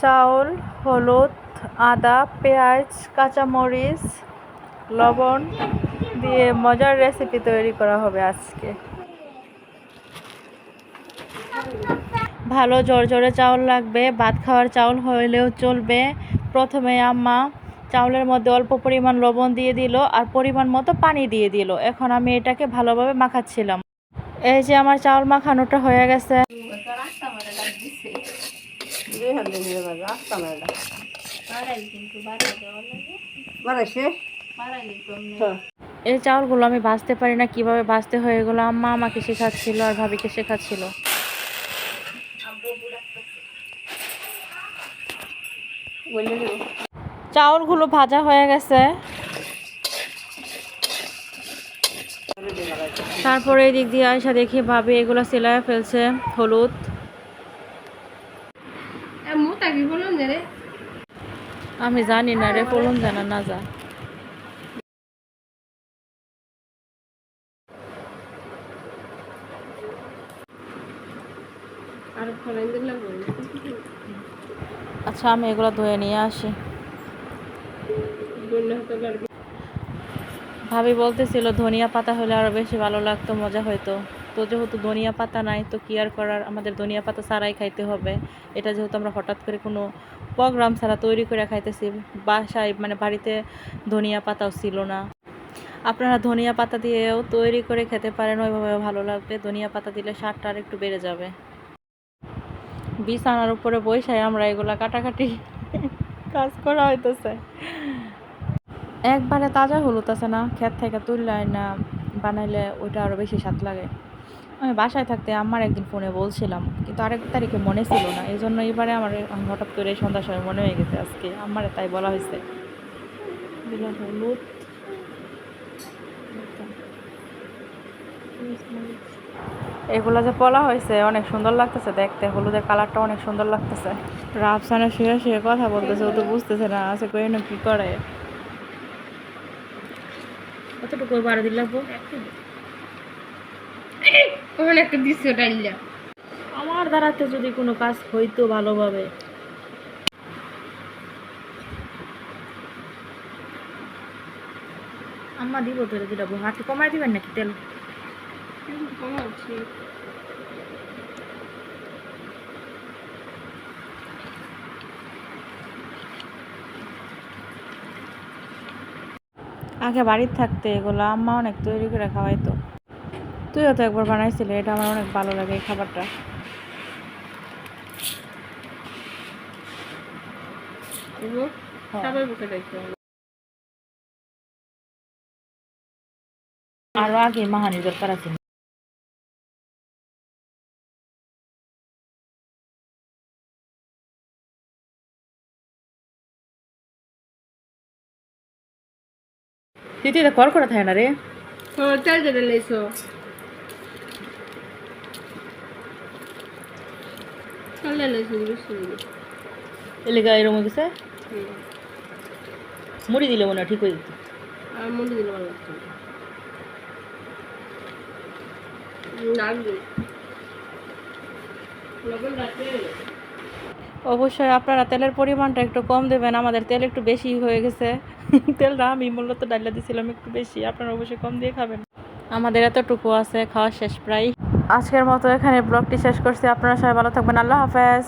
চাউল, হলুদ, আদা, পেঁয়াজ, কাঁচামরিচ, লবণ দিয়ে মজার রেসিপি তৈরি করা হবে আজকে। ভালো জর্জরে চাউল লাগবে, ভাত খাওয়ার চাউল হইলেও চলবে। প্রথমে আম্মা চাউলের মধ্যে অল্প পরিমাণ লবণ দিয়ে দিল আর পরিমাণ মতো পানি দিয়ে দিল। এখন আমি এটাকে ভালোভাবে মাখাচ্ছিলাম। এই যে আমার চাউল মাখানোটা হয়ে গেছে। বাড়াইছে এই চাউলগুলো আমি ভাজতে পারি না, কীভাবে ভাজতে হয়ে এগুলো আম্মা আমাকে শেখাচ্ছিল আর ভাবিকে শেখাচ্ছিল। চাউলগুলো ভাজা হয়ে গেছে। তারপরে এই দিক দিয়ে আয়সা দেখি ভাবি এগুলো সেলাই ফেলছে হলুদ। বললাম রে। আমি জানি না রে ফলন জানা না যা। আচ্ছা আমি এগুলো ধুয়ে নিয়ে আসি। ভাবি বলতেছিল ধনিয়া পাতা হলে আরও বেশি ভালো লাগতো মজা হতো তো যেহেতু ধনিয়া পাতা নাই, তো কি আর করার? আমাদের ধনিয়া পাতা ছাড়াই খাইতে হবে। এটা যেহেতু আমরা হঠাৎ করে কোনো প্রোগ্রাম ছাড়া তৈরি করে খাইতেছি, বাসায় মানে বাড়িতে ধনিয়া পাতাও ছিল না। আপনারা ধনিয়া পাতা দিয়েও তৈরি করে খেতে পারেন, ওইভাবে ভালো লাগবে। ধনিয়া পাতা দিলে স্বাদটা আর একটু বেড়ে যাবে। বিছানার উপরে বৈশায় আমরা এগুলা কাটাকাটি কাজ করা হইতেছে। একবারে তাজা হলুদ আছে না, ক্ষেত থেকে তুললে না বানাইলে ওইটা আরও বেশি স্বাদ লাগে। আমি বাসায় থাকতে আমার একদিন ফোনে বলছিলাম কিন্তু আরেক তারিখে মনে ছিল না। এই জন্য এবারে আমার হঠাৎ করে সন্ধ্যার সময় মনে হয়ে গেছে আজকে। আমার তাই বলা হয়েছে। হলুদ এগুলো যে পলা হয়েছে অনেক সুন্দর লাগতেছে দেখতে। হলুদের কালারটা অনেক সুন্দর লাগতেছে। রাফসানা শুয়ে শুয়ে কথা বলতেছে ও তো বুঝতেছে না আছে কই না কি করে। কতটুকু বারো দিন লাগবো? ওখানে একটা দৃশ্য আমার দ্বারাতে যদি কোনো কাজ হইতো ভালোভাবে। আম্মা দিব তো দিটা হাতে দিবেন নাকি তেল? আগে বাড়িতে থাকতে এগুলো আম্মা অনেক তৈরি করে খাওয়াইতো। তুইও তো একবার বানাইছিলি এটা আমার অনেক ভালো লাগে এই খাবারটা। হ্যাঁ। আরও আগে মাহানির দরকার আছে। এটা কর করে থাকে না রে? যেটা লেছো এলাকা হয়ে গেছে মুড়ি দিলে মনে ঠিক হয়ে যেত। আর দিলে ভালো অবশ্যই আপনারা তেলের পরিমাণটা একটু কম দেবেন আমাদের তেল একটু বেশি হয়ে গেছে। তেলটা আমি মূলত ডাইলা দিছিলাম একটু বেশি আপনারা অবশ্যই কম দিয়ে খাবেন। আমাদের এতটুকু আছে খাওয়া শেষ প্রায়। আজকের মতো এখানে ব্লগটি শেষ করছি। আপনারা সবাই ভালো থাকবেন। আল্লাহ হাফেজ।